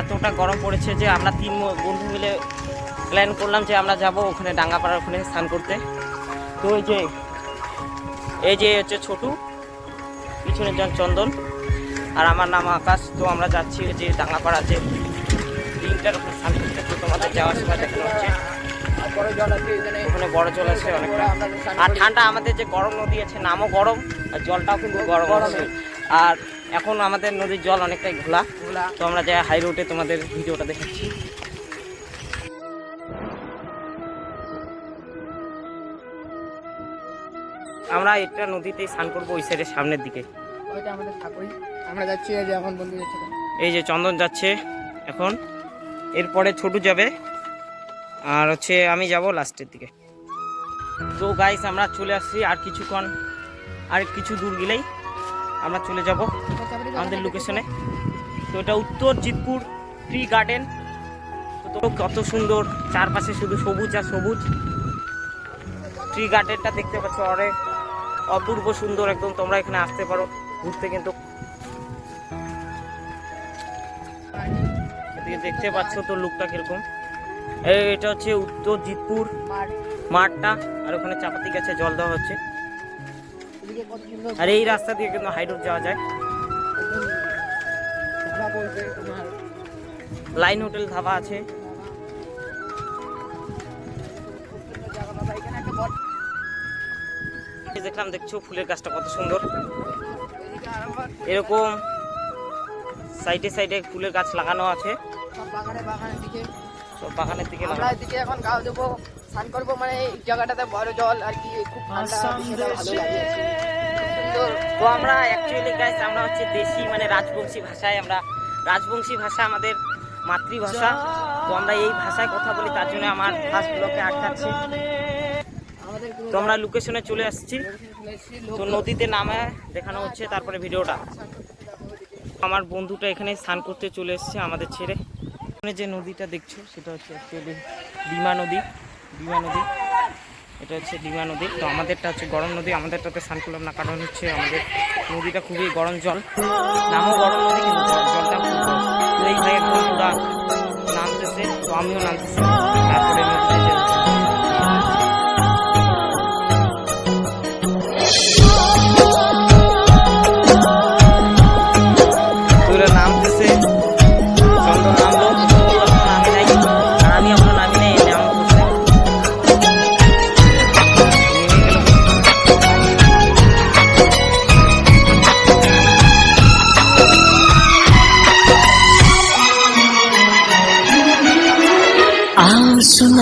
এতটা গরম পড়েছে যে আমরা তিন বন্ধু মিলে প্ল্যান করলাম যে আমরা যাব ওখানে ডাঙ্গাপাড়ার ওখানে স্নান করতে। তো এই যে এই যে হচ্ছে ছোটু, পিছনের যান চন্দন, আর আমার নাম আকাশ। তো আমরা যাচ্ছি যে ডাঙ্গাপাড়া যে দিনটার ওখানে স্নান করতে। তো তোমাদের যাওয়ার সময় দেখানো হচ্ছে। ওখানে বড় জল আছে অনেকটা। আর ঠান্ডা আমাদের যে গরম নদী আছে, নামও গরম, আর জলটাও কিন্তু গরম আছে। আর এখন আমাদের নদীর জল অনেকটাই ঘোলা। তো আমরা যাই হাই রোডে তোমাদের ভিডিওটা দেখাচ্ছি। আমরা এটা নদীতেই স্নান করব ওই সাইডের সামনের দিকে। ওইটা আমাদের ঠাকুরই। আমরা যাচ্ছি এই যে এখন এই যে চন্দন যাচ্ছে এখন। এরপরে ছোটু যাবে। আর হচ্ছে আমি যাব লাস্টের দিকে। তো গাইস আমরা চলে আসছি আর কিছুক্ষণ আর কিছু দূর গেলেই আমরা চলে যাব আমাদের লোকেশনে তো এটা উত্তর জিতপুর ট্রি গার্ডেন। তো কত সুন্দর চারপাশে শুধু সবুজ আর সবুজ। ট্রি গার্ডেনটা দেখতে পাচ্ছ অনেক অপূর্ব সুন্দর একদম তোমরা এখানে আসতে পারো ঘুরতে কিন্তু। দেখতে পাচ্ছ তো লুকটা কীরকম। এটা হচ্ছে উত্তর জিতপুর মাঠ। মাঠটা আর ওখানে চাপাতি গাছে জল দেওয়া হচ্ছে। আর এই রাস্তা দিয়ে কিন্তু হাই রোড যাওয়া যায়। লাইন হোটেল ধাবা আছে। দেখলাম দেখছ ফুলের গাছটা কত সুন্দর? এরকম সাইডে সাইডে ফুলের গাছ লাগানো আছে। সব বাগানের দিকে। সব বাগানের দিকে এখন গাও দেবো। স্নান করব মানে এই জায়গাটাতে বড় জল আর কি খুব ঠান্ডা ভালো লাগে। সুন্দর তো আমরা অ্যাকচুয়ালি গাইস আমরা হচ্ছে দেশি মানে রাজবংশী ভাষায় আমরা রাজবংশী ভাষা আমাদের মাতৃভাষা। তো আমরা এই ভাষায় কথা বলি তার জন্য আমার ফার্স্ট ব্লকে আটকাচ্ছে তো আমরা লোকেশনে চলে আসছি। তো নদীতে নামে দেখানো হচ্ছে তারপরে ভিডিওটা। আমার বন্ধুটা এখানে স্নান করতে চলে এসছে আমাদের ছেড়ে। এখানে যে নদীটা দেখছ সেটা হচ্ছে অ্যাকচুয়ালি ডিমা নদী। ডিমা নদী। এটা হচ্ছে ডিমা নদী। তো আমাদেরটা হচ্ছে গরম নদী, আমাদেরটাতে স্নান করলাম না, কারণ হচ্ছে আমাদের নদীটা খুবই গরম জল। নামও গরম নদী, কিন্তু জল- জলটা খুব এই ভাই, একদম পুরা নামতেছে, তো আমিও নামতেছি। তারপরে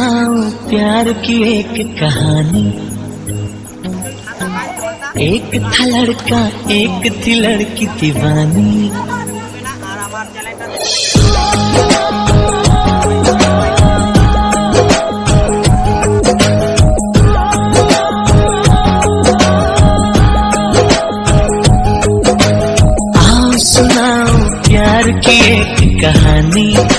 सुनाओ प्यार की एक कहानी। एक था लड़का, एक थी लड़की दीवानी। आओ सुनाओ प्यार की एक कहानी।